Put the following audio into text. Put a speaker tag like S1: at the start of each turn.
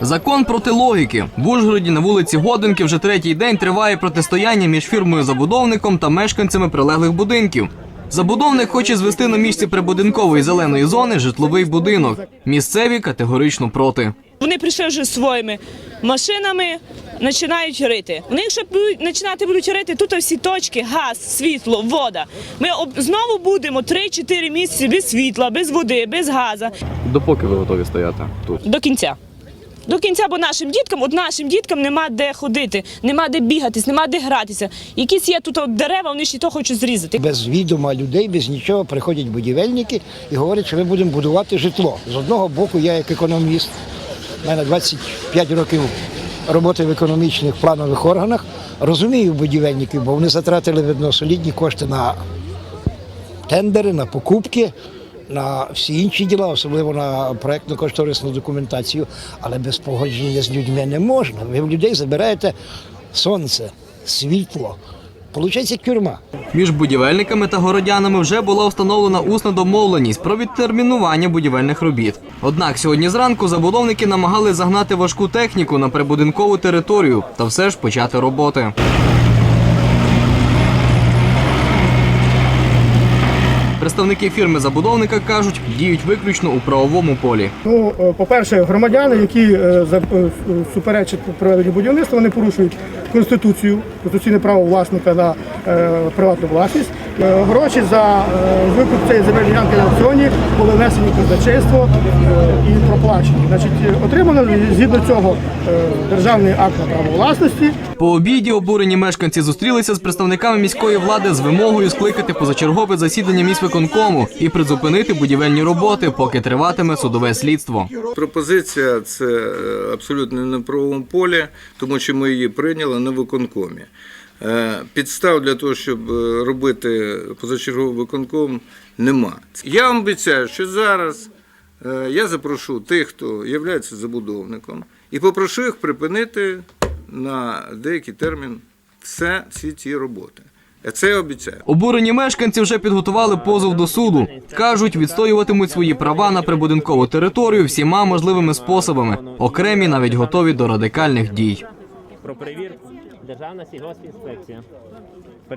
S1: Закон проти логіки. В Ужгороді на вулиці Годинки вже третій день триває протистояння між фірмою-забудовником та мешканцями прилеглих будинків. Забудовник хоче звести на місці прибудинкової зеленої зони житловий будинок. Місцеві категорично проти.
S2: Вони прийшли вже своїми машинами, починають рити. Вони, якщо будуть починати будуть рити, тут всі точки, газ, світло, вода. Ми об- знову будемо 3-4 місяці без світла, без води, без газу.
S3: Допоки ви готові стояти тут?
S2: До кінця. До кінця, бо нашим діткам, от нашим діткам нема де ходити, нема де бігатись, нема де гратися. Якісь є тут от дерева, вони ще то хочуть зрізати.
S4: Без відома людей, без нічого приходять будівельники і говорять, що ми будемо будувати житло. З одного боку, я як економіст, у мене 25 років роботи в економічних планових органах, розумію будівельників, бо вони затратили видно солідні кошти на тендери, на покупки. На всі інші діла, особливо на проєктно-кошторисну документацію, але без погодження з людьми не можна. Ви в людей забираєте сонце, світло. Получається тюрма.
S1: Між будівельниками та городянами вже була встановлена усна домовленість про відтермінування будівельних робіт. Однак сьогодні зранку забудовники намагали загнати важку техніку на прибудинкову територію та все ж почати роботи. Представники фірми забудовника кажуть, діють виключно у правовому полі.
S5: Ну, е, по-перше, громадяни, які е, е, суперечать проведенню будівництва, вони порушують конституцію, конституційне право власника на приватну власність. Е, Гроші за е, викуп цієї земельної ділянки на аукціоні були внесені в казначейство е, і проплачені. Значить, е, отримано згідно цього е, державний акт на право власності.
S1: По обіді обурені мешканці зустрілися з представниками міської влади з вимогою скликати позачергове засідання міськвиконкому і призупинити будівельні роботи, поки триватиме судове слідство.
S6: Пропозиція це е, абсолютно не на правовому полі, тому що ми її прийняли на виконкомі. Е, Підстав для того, щоб е, робити позачерговий виконком, нема. Я вам обіцяю, що зараз е, я запрошу тих, хто є забудовником, і попрошу їх припинити на деякий термін все, всі ці роботи. Я це я обіцяю.
S1: Обурені мешканці вже підготували позов до суду. кажуть, відстоюватимуть свої права на прибудинкову територію всіма можливими способами. Окремі навіть готові до радикальних дій.
S7: про перевірку Державна сільгоспінспекція.